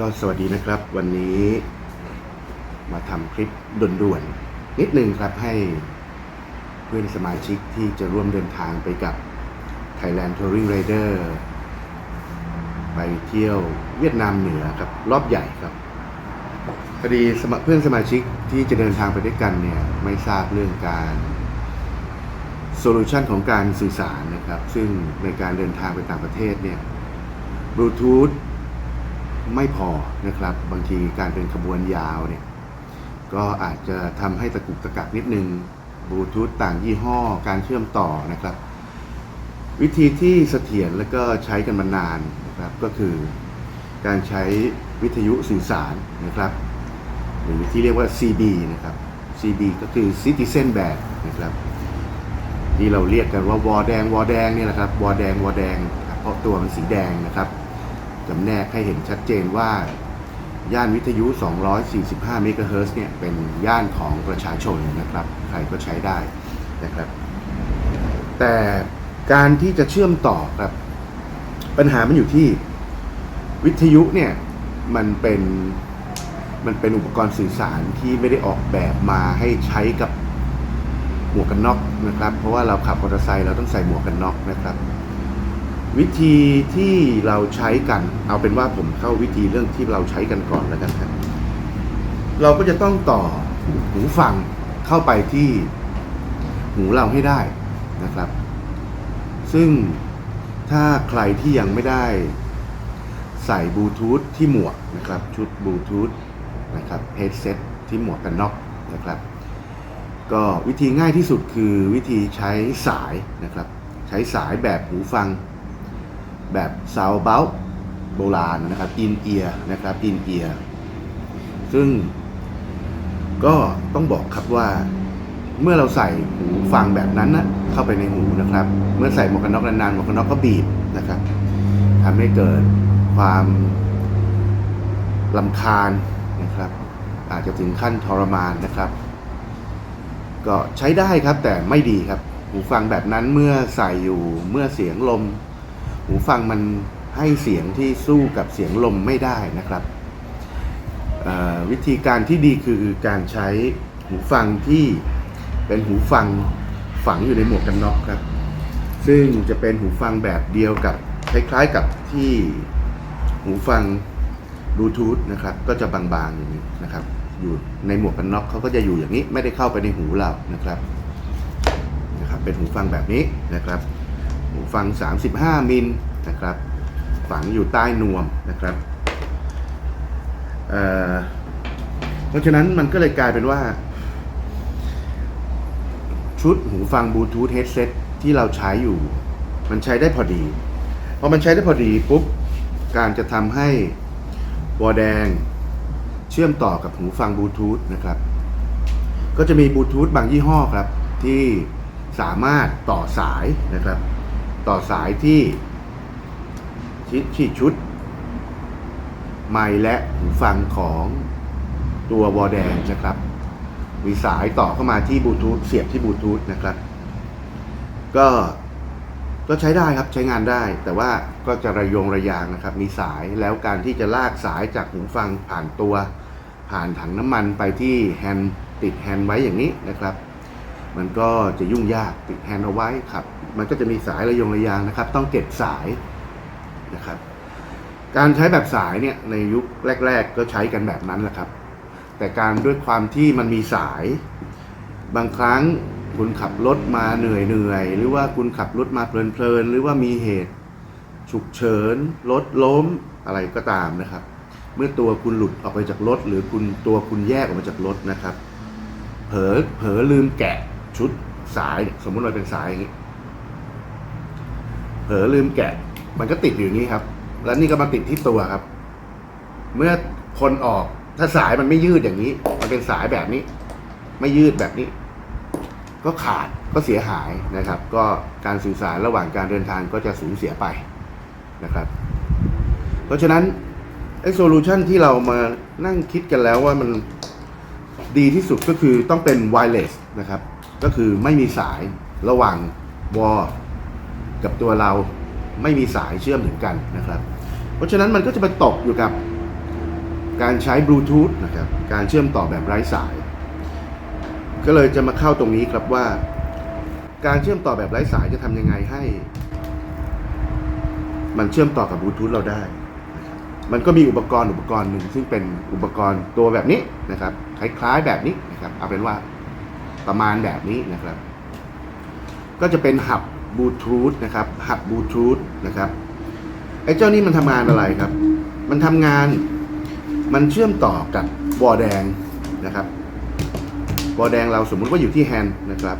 ก็สวัสดีนะครับ วันนี้มาทำคลิปด่วนๆ นิดนึงครับให้เพื่อนสมาชิกที่จะร่วมเดินทางไปกับ Thailand Touring Rider ไปเที่ยวเวียดนามเหนือครับ รอบใหญ่ครับพอดีสมาเพื่อนสมาชิกที่จะเดินทางไปด้วยกันเนี่ย ไม่ทราบเรื่องการโซลูชันของการสื่อสารนะครับ ซึ่งในการเดินทางไปต่างประเทศเนี่ยบลูทูธ ไม่พอนะครับ บางทีการเป็นขบวนยาวเนี่ยก็อาจจะทำให้ตะกุกตะกักนิดนึงบลูทูธต่างยี่ห้อการเชื่อมต่อนะครับ วิธีที่เสถียรและก็ใช้กันมานานนะครับก็คือ การใช้วิทยุสื่อสารนะครับ หรือที่เรียกว่า CB นะครับ CB ก็คือ Citizen Band นะครับที่เราเรียกกันว่าวอแดงวอแดงเนี่ยแหละครับวอแดงวอแดงครับเพราะตัวมันสีแดงนะครับ จำแนกให้เห็นชัดเจนว่า ย่านวิทยุ 245 เมกะเฮิรตซ์เนี่ยเป็นย่านของประชาชนนะครับ ใครก็ใช้ได้นะครับ แต่การที่จะเชื่อมต่อครับ ปัญหามันอยู่ที่วิทยุเนี่ยมันเป็นมันเป็นอุปกรณ์สื่อสารที่ไม่ได้ออกแบบมาให้ใช้กับหมวกกันน็อกนะครับ เพราะว่าเราขับมอเตอร์ไซค์เราต้องใส่หมวกกันน็อกนะครับ วิธีที่เราใช้กัน เอาเป็นว่าผมเข้าวิธีเรื่องที่เราใช้กันก่อนแล้วกันครับ เราก็จะต้องต่อหูฟังเข้าไปที่หูเราให้ได้นะครับ ซึ่งถ้าใครที่ยังไม่ได้ใส่บลูทูธที่หมวกนะครับ ชุดบลูทูธนะครับเฮดเซตที่หมวกกันน็อกนะครับ ก็วิธีง่ายที่สุดคือวิธีใช้สายนะครับ ใช้สายแบบหูฟัง แบบซาวเบลโบราณนะครับอินเอียนะครับอินเอียซึ่งก็ต้องบอกครับว่าเมื่อเราใส่หูฟังแบบนั้นนะเข้าไปในหูนะครับ เมื่อใส่หมวกกันน็อกนานๆหมวกกันน็อกก็บีบนะครับทำให้เกิดความลำคาญนะครับ อาจจะถึงขั้นทรมานนะครับ ก็ใช้ได้ครับแต่ไม่ดีครับ หูฟังแบบนั้นเมื่อใส่อยู่เมื่อเสียงลม หูฟังมันให้เสียงที่สู้กับเสียงลมไม่ได้นะครับ วิธีการที่ดีคือการใช้หูฟังที่เป็นหูฟังฝังอยู่ในหมวกกันน็อกครับ ซึ่งจะเป็นหูฟังแบบเดียวกับคล้ายๆกับที่หูฟังบลูทูธนะครับก็จะบางๆอย่างนี้นะครับอยู่ในหมวกกันน็อกเขาก็จะอยู่อย่างนี้ไม่ได้เข้าไปในหูเรานะครับนะครับ เป็นหูฟังแบบนี้นะครับ หูฟัง 35 มิลนะครับ ฝังอยู่ใต้นวมนะครับเอ่อเพราะฉะนั้นมันก็เลยกลายเป็นว่า ชุดหูฟังบลูทูธเฮดเซตที่เราใช้อยู่ มันใช้ได้พอดีพอมันใช้ได้พอดีปุ๊บ การจะทำให้วอแดงเชื่อมต่อกับหูฟังบลูทูธนะครับ ก็จะมีบลูทูธบางยี่ห้อครับ ที่สามารถต่อสายนะครับ ต่อสายที่ที่ที่ชุด ไมค์และหูฟังของตัววอแดงนะครับ มีสายต่อเข้ามาที่บลูทูธเสียบที่บลูทูธนะครับ ก็ก็ใช้ได้ครับใช้งานได้ แต่ว่าก็จะระยงระยางนะครับ มีสายแล้วการที่จะลากสายจากหูฟังผ่านตัว ผ่านถังน้ำมันไปที่แฮนด์ติดแฮนด์ไว้อย่างนี้นะครับ มันก็จะยุ่งยากติดแฮนด์เอาไว้ครับ มันก็จะมีสายระยงระยางนะครับ ต้องเก็บสายนะครับ การใช้แบบสายเนี่ยในยุคแรก ๆ ก็ใช้กันแบบนั้นแหละครับ แต่การด้วยความที่มันมีสาย บางครั้งคุณขับรถมาเหนื่อยเหนื่อยหรือว่าคุณขับรถมาเพลินๆหรือว่ามีเหตุ ฉุกเฉินรถล้มอะไรก็ตามนะครับ เมื่อตัวคุณหลุดออกไปจากรถ หรือคุณตัวคุณแยกออกมาจากรถนะครับ เผลอเผลอลืมแกะ ชุดสายสมมุติเราเป็นสายอย่างนี้เผลอลืมแกะ มันก็ติดอยู่นี้ครับ แล้วนี่ก็มาติดที่ตัวครับ เมื่อคนออกถ้าสายมันไม่ยืดอย่างนี้ มันเป็นสายแบบนี้ ไม่ยืดแบบนี้ ก็ขาดก็เสียหายนะครับ ก็การสื่อสารระหว่างการเดินทางก็จะสูญเสียไปนะครับ เพราะฉะนั้นไอ้โซลูชันที่เรามานั่งคิดกันแล้วว่ามันดีที่สุดก็คือต้องเป็นไวเลสนะครับ ก็คือไม่มีสายระหว่างวอกับตัวเราไม่มีสายเชื่อมถึงกันนะครับ เพราะฉะนั้นมันก็จะไปตกอยู่กับการใช้บลูทูธนะครับการเชื่อมต่อแบบไร้สาย ก็เลยจะมาเข้าตรงนี้ครับว่า การเชื่อมต่อแบบไร้สายจะทำยังไงให้ มันเชื่อมต่อกับบลูทูธเราได้ มันก็มีอุปกรณ์อุปกรณ์หนึ่งซึ่งเป็นอุปกรณ์ตัวแบบนี้นะครับคล้ายๆแบบนี้นะครับเอาเป็นว่า ประมาณแบบนี้นะครับ ก็จะเป็นหับบลูทูธนะครับหับบลูทูธนะครับไอ้เจ้านี่มันทำงานอะไรครับ มันทำงานมันเชื่อมต่อกับวอแดงนะครับวอแดงเราสมมุติว่าอยู่ที่แฮนด์นะครับ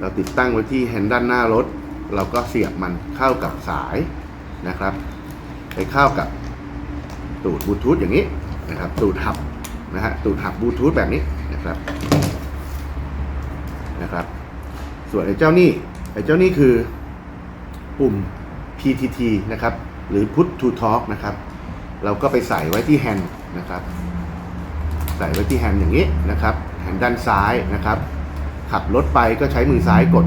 เราติดตั้งไว้ที่แฮนด์ด้านหน้ารถ เราก็เสียบมันเข้ากับสายนะครับ ไปเข้ากับตูดบลูทูธอย่างนี้นะครับ ตูดหับนะฮะตูดหับบลูทูธแบบนี้ นะครับนะครับ ส่วนไอ้เจ้านี่ไอ้เจ้านี่คือปุ่ม PTT นะครับ หรือ Put to Talk นะครับ เราก็ไปใส่ไว้ที่แฮนด์นะครับ ใส่ไว้ที่แฮนด์อย่างนี้นะครับแฮนด์ด้านซ้ายนะครับ ขับรถไปก็ใช้มือซ้ายกด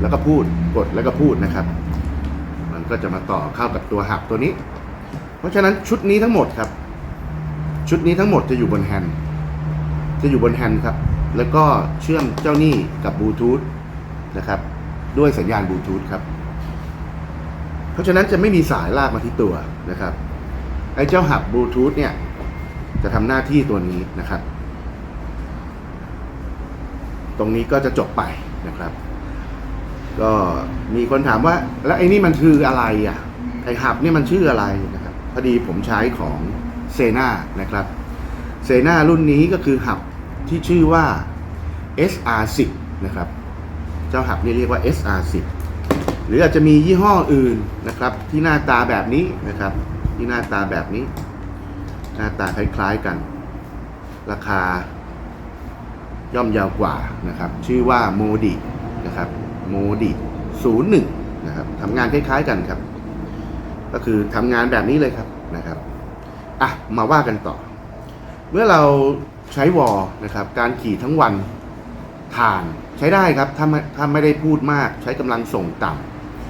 แล้วก็พูดกดแล้วก็พูดนะครับ มันก็จะมาต่อเข้ากับตัวหับตัวนี้ เพราะฉะนั้นชุดนี้ทั้งหมดครับ ชุดนี้ทั้งหมดจะอยู่บนแฮนด์ จะอยู่บนแฮนด์ครับ แล้วก็เชื่อมเจ้านี่กับบลูทูธนะครับ ด้วยสัญญาณบลูทูธครับ เพราะฉะนั้นจะไม่มีสายลากมาที่ตัวนะครับ ไอ้เจ้าหับบลูทูธเนี่ย จะทำหน้าที่ตัวนี้นะครับ ตรงนี้ก็จะจบไปนะครับ ก็มีคนถามว่า แล้วไอ้นี่มันคืออะไรอะ ไอ้หับเนี่ยมันชื่ออะไรนะครับ พอดีผมใช้ของเซนานะครับเซนารุ่นนี้ก็คือหับ ที่ชื่อว่า SR10 นะครับ เจ้าหับนี่เรียกว่า SR10 หรืออาจจะมียี่ห้ออื่นนะครับ ที่หน้าตาแบบนี้นะครับ ที่หน้าตาแบบนี้ หน้าตาคล้ายๆกัน ราคาย่อมยาวกว่านะครับ ชื่อว่าโมดินะครับโมดิ01นะครับทำงานคล้ายๆกันครับ ก็คือทำงานแบบนี้เลยครับนะครับอะมาว่ากันต่อ เมื่อเรา ใช้วอลนะครับการขี่ทั้งวันผ่านใช้ได้ครับถ้าไม่ถ้าไม่ได้พูดมากใช้กำลังส่งต่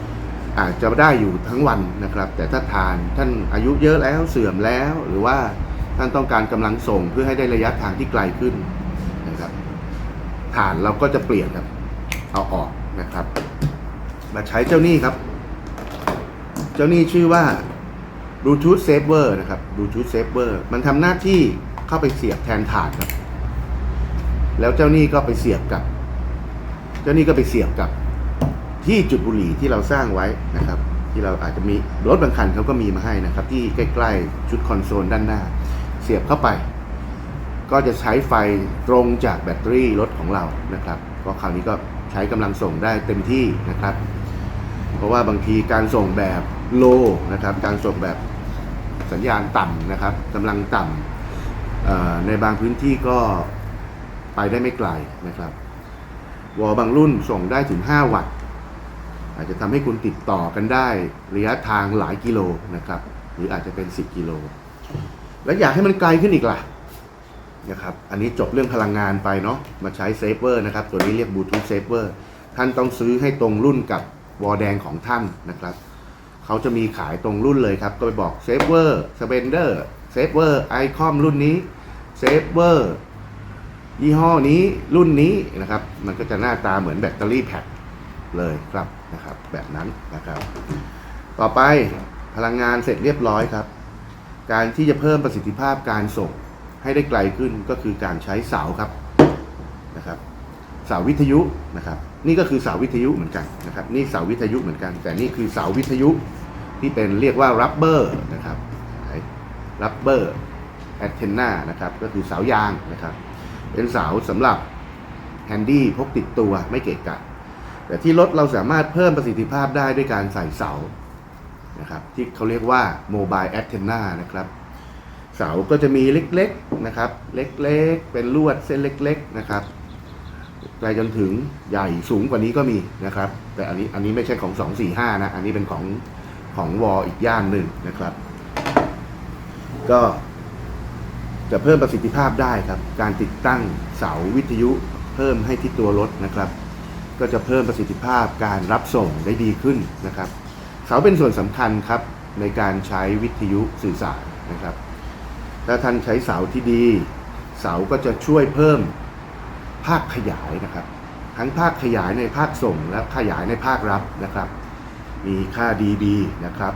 ำอาจจะได้อยู่ทั้งวันนะครับ แต่ถ้าทานท่านอายุเยอะแล้วเสื่อมแล้ว หรือว่าท่านต้องการกำลังส่งเพื่อให้ได้ระยะทางที่ไกลขึ้นนะครับฐานเราก็จะเปลี่ยนครับ เอาออกนะครับ มาใช้เจ้านี่ครับ เจ้านี่ชื่อว่า Bluetooth Saver นะครับ Bluetooth Saver มันทำหน้าที่ เข้าไปเสียบแทนฐานครับ แล้วเจ้านี่ก็ไปเสียบกับ เจ้านี่ก็ไปเสียบกับ ที่จุดบุหรี่ที่เราสร้างไว้นะครับ ที่เราอาจจะมีรถบางคันเขาก็มีมาให้นะครับ ที่ใกล้ๆชุดคอนโซลด้านหน้า เสียบเข้าไป ก็จะใช้ไฟตรงจากแบตเตอรี่รถของเรานะครับก็คราวนี้ก็ใช้กำลังส่งได้เต็มที่นะครับ เพราะว่าบางทีการส่งแบบโลนะครับ การส่งแบบสัญญาณต่ำนะครับกำลังต่ำ ในบางพื้นที่ก็ไปได้ไม่ไกลนะครับ วอลบางรุ่นส่งได้ถึง 5 วัตต์ อาจจะทำให้คุณติดต่อกันได้ระยะทางหลายกิโลนะครับ หรืออาจจะเป็น 10 กิโล แล้วอยากให้มันไกลขึ้นอีกล่ะนะครับอันนี้จบเรื่องพลังงานไปเนาะมาใช้เซฟเวอร์นะครับ ตัวนี้เรียกบลูทูธเซฟเวอร์ท่านต้องซื้อให้ตรงรุ่นกับวอลแดงของท่านนะครับเขาจะมีขายตรงรุ่นเลยครับ ก็ไปบอกเซฟเวอร์สเปนเดอร์เซฟเวอร์ไอคอมรุ่นนี้ เซฟเวอร์ยี่ห้อนี้รุ่นนี้นะครับ มันก็จะหน้าตาเหมือนแบตเตอรี่แพ็คเลยครับนะครับ แบบนั้นนะครับ ต่อไปพลังงานเสร็จเรียบร้อยครับ การที่จะเพิ่มประสิทธิภาพการส่งให้ได้ไกลขึ้นก็คือการใช้เสาครับนะครับเสาวิทยุนะครับ นี่ก็คือเสาวิทยุเหมือนกันนะครับ นี่เสาวิทยุเหมือนกัน แต่นี่คือเสาวิทยุที่เป็นเรียกว่ารับเบอร์นะครับรับเบอร์ นเทนนานะครับก็คือเสายางนะครับเป็นเสาสำหรับแฮนดี้พกติดตัวไม่เกะกะแต่ที่รถเราสามารถเพิ่มประสิทธิภาพได้ด้วยการใส่เสานะครับที่เขาเรียกว่าโมบายแอนเทนนานะครับเสาก็จะมีเล็กๆนะครับ เล็กๆ เป็นลวดเส้นเล็กๆนะครับไปจนถึงใหญ่สูงกว่านี้ก็มีนะครับ แต่อันนี้อันนี้ไม่ใช่ของ 245 นะ อันนี้เป็นของของวออีกย่านหนึ่งนะครับ ก็ จะเพิ่มประสิทธิภาพได้ครับ การติดตั้งเสาวิทยุเพิ่มให้ที่ตัวรถนะครับ ก็จะเพิ่มประสิทธิภาพการรับส่งได้ดีขึ้นนะครับ เสาเป็นส่วนสำคัญครับในการใช้วิทยุสื่อสารนะครับ ถ้าท่านใช้เสาที่ดี เสาก็จะช่วยเพิ่มภาคขยายนะครับ ทั้งภาคขยายในภาคส่งและขยายในภาครับนะครับ มีค่า dB นะครับ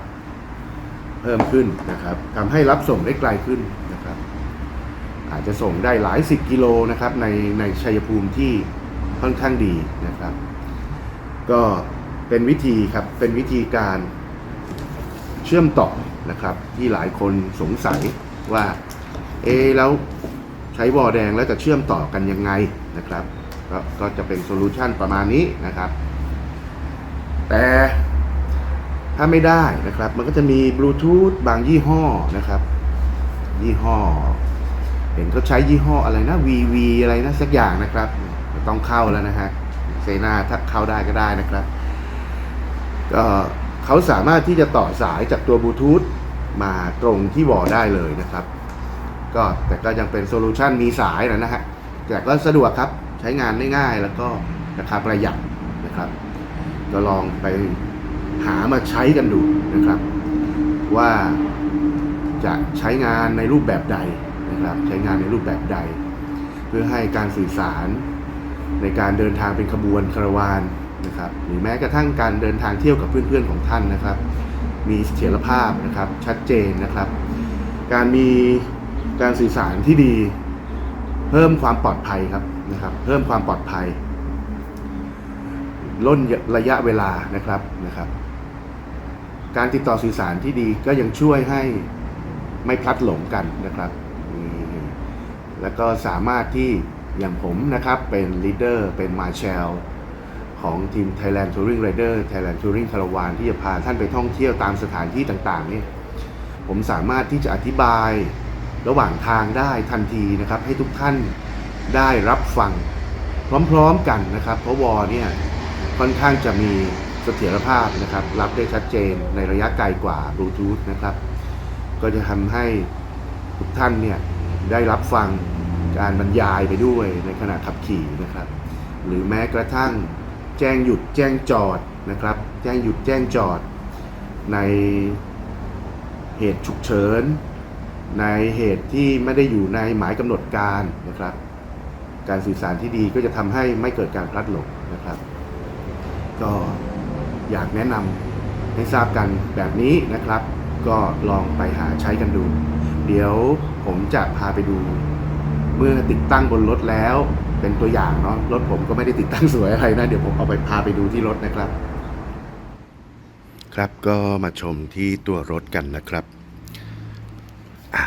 เพิ่มขึ้นนะครับทำให้รับส่งได้ไกลขึ้นนะครับ อาจจะส่งได้หลายสิบกิโลนะครับในในชัยภูมิที่ค่อนข้างดีนะครับ ก็เป็นวิธีครับเป็นวิธีการเชื่อมต่อนะครับ ที่หลายคนสงสัยว่า เอแล้วใช้วอแดงแล้วจะเชื่อมต่อกันยังไงนะครับกก็จะเป็นโซลูชันประมาณนี้นะครับ แต่ถ้าไม่ได้นะครับ มันก็จะมีบลูทูธบางยี่ห้อนะครับ ยี่ห้อ เห็นเขาใช้ยี่ห้ออะไรนะ VV อะไรนะสักอย่างนะครับ ต้องเข้าแล้วนะฮะเซนาถ้าเข้าได้ก็ได้นะครับก็เขาสามารถที่จะต่อสายจากตัวบลูทูธมาตรงที่วอได้เลยนะครับ ก็แต่ก็ยังเป็นโซลูชันมีสายนะฮะแต่ก็สะดวกครับใช้งานได้ง่ายแล้วก็ราคาประหยัดนะครับก็ลองไปหามาใช้กันดูนะครับ ว่าจะใช้งานในรูปแบบใด นะครับใช้งานในรูปแบบใด เพื่อให้การสื่อสารในการเดินทางเป็นขบวนคาราวานนะครับหรือแม้กระทั่งการเดินทางเที่ยวกับเพื่อนๆของท่านนะครับ มีเสถียรภาพนะครับชัดเจนนะครับ การมีการสื่อสารที่ดี เพิ่มความปลอดภัยครับนะครับ เพิ่มความปลอดภัยล่นระยะเวลานะครับนะครับ การติดต่อสื่อสารที่ดีก็ยังช่วยให้ไม่พลัดหลงกันนะครับ แล้วก็สามารถที่อย่างผมนะครับเป็นลีดเดอร์เป็นมาแชลของทีม Thailand Touring Rider Thailand Touring Caravan ที่จะพาท่านไปท่องเที่ยวตามสถานที่ต่างๆนี่ผมสามารถที่จะอธิบายระหว่างทางได้ทันทีนะครับ ให้ทุกท่านได้รับฟัง พร้อมๆกันนะครับเพราะวอเนี่ยค่อนข้างจะมีเสถียรภาพนะครับ รับได้ชัดเจนในระยะไกลกว่าบลูทูธนะครับ ก็จะทำให้ทุกท่านเนี่ย ได้รับฟังการบรรยายไปด้วยในขณะขับขี่นะครับ หรือแม้กระทั่งแจ้งหยุดแจ้งจอดนะครับ แจ้งหยุดแจ้งจอด ในเหตุฉุกเฉิน ในเหตุที่ไม่ได้อยู่ในหมายกำหนดการนะครับ การสื่อสารที่ดีก็จะทำให้ไม่เกิดการพลัดหลงนะครับ ก็อยากแนะนำให้ทราบกันแบบนี้นะครับ ก็ลองไปหาใช้กันดู เดี๋ยวผมจะพาไปดู เมื่อติดตั้งบนรถแล้ว เป็นตัวอย่างเนาะรถผมก็ไม่ได้ติดตั้งสวยอะไรนะ เดี๋ยวผมเอาไปพาไปดูที่รถนะครับ ครับก็มาชมที่ตัวรถกันนะครับอ่า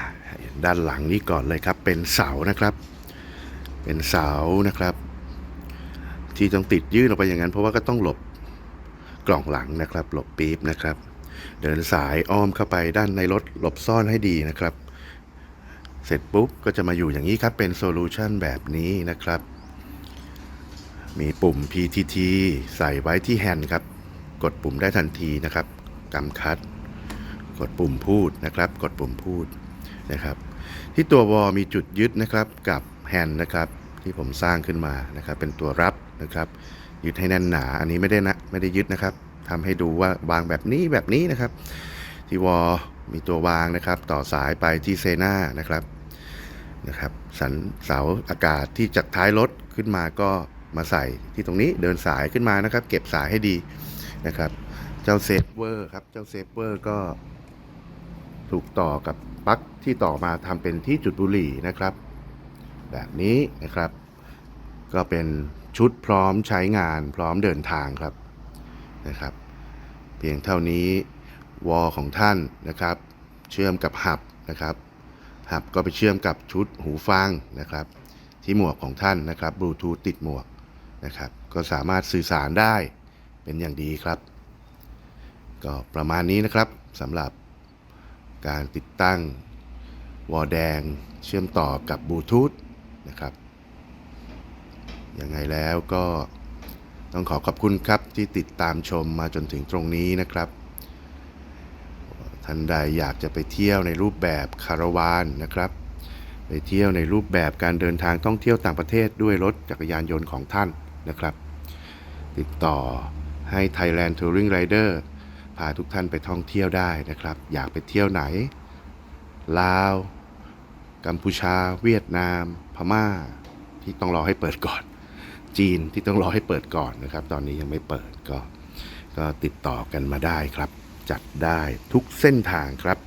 ด้านหลังนี้ก่อนเลยครับ เป็นเสานะครับ เป็นเสานะครับ ที่ต้องติดยื่นออกไปอย่างนั้น เพราะว่าก็ต้องหลบกล่องหลังนะครับ หลบปี๊บนะครับ เดินสายอ้อมเข้าไปด้านในรถหลบซ่อนให้ดีนะครับ เสร็จปุ๊บก็จะมาอยู่อย่างนี้ครับ เป็นโซลูชันแบบนี้นะครับ มีปุ่ม PTT ใส่ไว้ที่แฮนด์ครับ กดปุ่มได้ทันทีนะครับกำคัด กดปุ่มพูดนะครับ กดปุ่มพูดนะครับ ที่ตัววอมีจุดยึดนะครับกับแฮนด์นะครับ ที่ผมสร้างขึ้นมานะครับ เป็นตัวรับนะครับยึดให้แน่นหนา อันนี้ไม่ได้นะไม่ได้ยึดนะครับทำให้ดูว่าวางแบบนี้แบบนี้นะครับ ที่วอ มีตัววางนะครับ ต่อสายไปที่เซน่านะครับนะครับสันเสาอากาศที่จากท้ายรถขึ้นมาก็มาใส่ที่ตรงนี้เดินสายขึ้นมานะครับ เก็บสายให้ดีนะครับ เจ้าเซฟเวอร์ครับเจ้าเซฟเวอร์ก็ถูกต่อกับปลั๊กที่ต่อมาทำเป็นที่จุดบุหรี่นะครับ แบบนี้นะครับ ก็เป็นชุดพร้อมใช้งานพร้อมเดินทางครับนะครับ เพียงเท่านี้ วอลของท่านนะครับ เชื่อมกับหับนะครับหับก็ไปเชื่อมกับชุดหูฟังนะครับ ที่หมวกของท่านนะครับบลูทูธติดหมวกนะครับ ก็สามารถสื่อสารได้เป็นอย่างดีครับ ก็ประมาณนี้นะครับสำหรับการติดตั้งวอลแดงเชื่อมต่อกับบลูทูธนะครับยังไงแล้วก็ต้องขอขอบคุณครับที่ติดตามชมมาจนถึงตรงนี้นะครับ ท่านใดอยากจะไปเที่ยวในรูปแบบคาราวานนะครับ ไปเที่ยวในรูปแบบการเดินทางท่องเที่ยวต่างประเทศด้วยรถจักรยานยนต์ของท่านนะครับ ติดต่อให้ไ Thailand Touring เดอร์พาทุกท่านไปท่องเที่ยวได้นะครับ อยากไปเที่ยวไหน ลาว กัมพูชา เวียดนาม พม่า ที่ต้องรอให้เปิดก่อน จีนที่ต้องรอให้เปิดก่อนนะครับ ตอนนี้ยังไม่เปิดก็ก็ติดต่อกันมาได้ครับ จัดได้ทุกเส้นทางครับ